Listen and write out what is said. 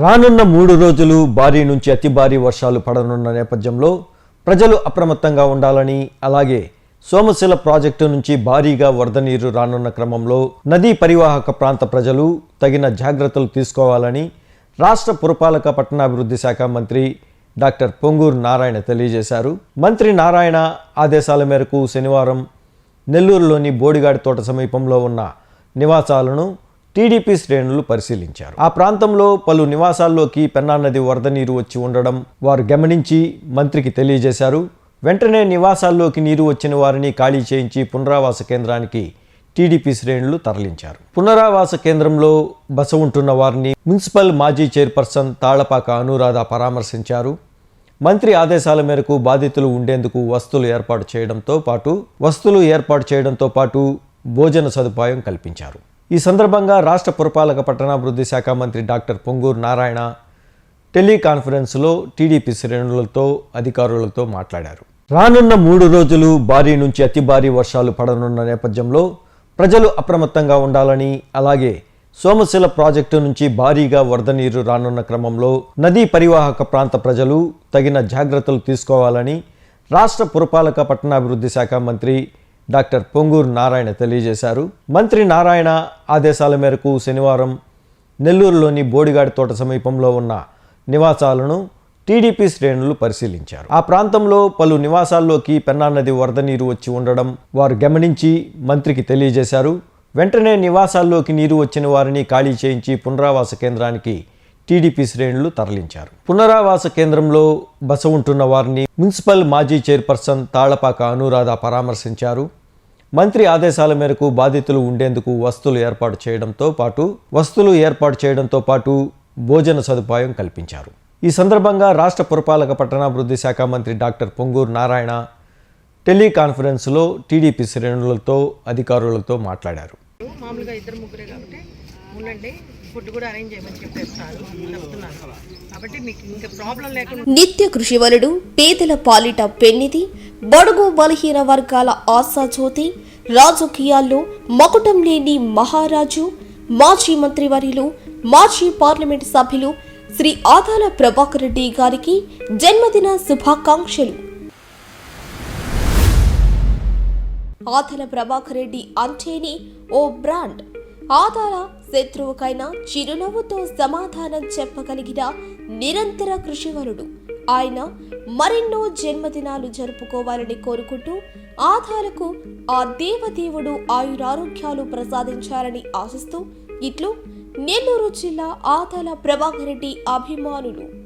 రానున్న మూడు రోజులు భారీ నుంచి అతి భారీ వర్షాలు పడనున్న నేపథ్యంలో ప్రజలు అప్రమత్తంగా ఉండాలని అలాగే సోమశిల ప్రాజెక్టు నుంచి భారీగా వరద నీరు రానున్న క్రమంలో నదీ పరివాహక ప్రాంత ప్రజలు తగిన జాగ్రత్తలు తీసుకోవాలని రాష్ట్ర పురపాలక పట్టణాభివృద్ధి శాఖ మంత్రి డాక్టర్ పొంగూరు నారాయణ తెలియజేశారు. మంత్రి నారాయణ ఆదేశాల మేరకు శనివారం నెల్లూరులోని బోడిగాడి తోట సమీపంలో ఉన్న నివాసాలను టీడీపీ శ్రేణులు పరిశీలించారు. ఆ ప్రాంతంలో పలు నివాసాల్లోకి పెన్నా నది వరద నీరు వచ్చి ఉండడం వారు గమనించి మంత్రికి తెలియజేశారు. వెంటనే నివాసాల్లోకి నీరు వచ్చిన వారిని ఖాళీ చేయించి పునరావాస కేంద్రానికి టీడీపీ శ్రేణులు తరలించారు. పునరావాస కేంద్రంలో బస ఉంటున్న వారిని మున్సిపల్ మాజీ చైర్పర్సన్ తాళపాక అనురాధ పరామర్శించారు. మంత్రి ఆదేశాల మేరకు బాధితులు ఉండేందుకు వస్తువులు ఏర్పాటు చేయడంతో పాటు వస్తువులు ఏర్పాటు చేయడంతో పాటు భోజన సదుపాయం కల్పించారు. ఈ సందర్భంగా రాష్ట్ర పురపాలక పట్టణాభివృద్ధి శాఖ మంత్రి డాక్టర్ పొంగూరు నారాయణ టెలికాన్ఫరెన్స్లో టీడీపీ శ్రేణులతో అధికారులతో మాట్లాడారు. రానున్న మూడు రోజులు భారీ నుంచి అతి భారీ వర్షాలు పడనున్న నేపథ్యంలో ప్రజలు అప్రమత్తంగా ఉండాలని అలాగే సోమశిల ప్రాజెక్టు నుంచి భారీగా వరద నీరు రానున్న క్రమంలో నదీ పరివాహక ప్రాంత ప్రజలు తగిన జాగ్రత్తలు తీసుకోవాలని రాష్ట్ర పురపాలక పట్టణాభివృద్ధి శాఖ మంత్రి డాక్టర్ పొంగూరు నారాయణ తెలియజేశారు. మంత్రి నారాయణ ఆదేశాల మేరకు శనివారం నెల్లూరులోని బోడిగాడి తోట సమీపంలో ఉన్న నివాసాలను టీడీపీ శ్రేణులు పరిశీలించారు. ఆ ప్రాంతంలో పలు నివాసాల్లోకి పెన్నానది వరద నీరు వచ్చి ఉండడం వారు గమనించి మంత్రికి తెలియజేశారు. వెంటనే నివాసాల్లోకి నీరు వచ్చిన వారిని ఖాళీ చేయించి పునరావాస కేంద్రానికి టీడీపీ శ్రేణులు తరలించారు. పునరావాస కేంద్రంలో బస ఉంటున్న వారిని మున్సిపల్ మాజీ చైర్పర్సన్ తాళపాక అనురాధ పరామర్శించారు. మంత్రి ఆదేశాల మేరకు బాధితులు ఉండేందుకు వస్తువులు ఏర్పాటు చేయడంతో పాటు వస్తువులు ఏర్పాటు చేయడంతో పాటు భోజన సదుపాయం కల్పించారు. ఈ సందర్భంగా రాష్ట్ర పురపాలక పట్టణాభివృద్ధి శాఖ మంత్రి డాక్టర్ పొంగూరు నారాయణ టెలికాన్ఫరెన్స్లో టీడీపీ శ్రేణులతో అధికారులతో మాట్లాడారు. మామూలుగా ఇద్దరు ముగ్గురే కాబట్టి ఉండండి ఫుడ్ కూడా అరేంజ్ చేయమని చెప్పేస్తారు కాబట్టి మీకు ఇంకా ప్రాబ్లం లేకుండా నిత్య కృషివలుడు పేదల పాలిట పెన్నిది బడుగు బలహీన వర్గాల ఆశాజ్యోతి రాజకీయాల్లో మకుటం లేని మహారాజు మాజీ మంత్రివర్యులు మాజీ పార్లమెంట్ సభ్యులు శ్రీ ఆదాల ప్రభాకర్ రెడ్డి గారికి జన్మదిన శుభాకాంక్షలు. ఆదాల ప్రభాకర్ రెడ్డి అంటేనే ఓ బ్రాండ్. ఆదాల శత్రువుకైనా చిరునవ్వుతో సమాధానం చెప్పగలిగిన నిరంతర కృషివరుడు. ఆయన మరెన్నో జన్మదినాలు జరుపుకోవాలని కోరుకుంటూ ఆధాలకు ఆ దేవదేవుడు ఆయురారోగ్యాలు ప్రసాదించాలని ఆశిస్తూ ఇట్లు నెల్లూరు జిల్లా ఆదాల ప్రభాకర్ రెడ్డి అభిమానులు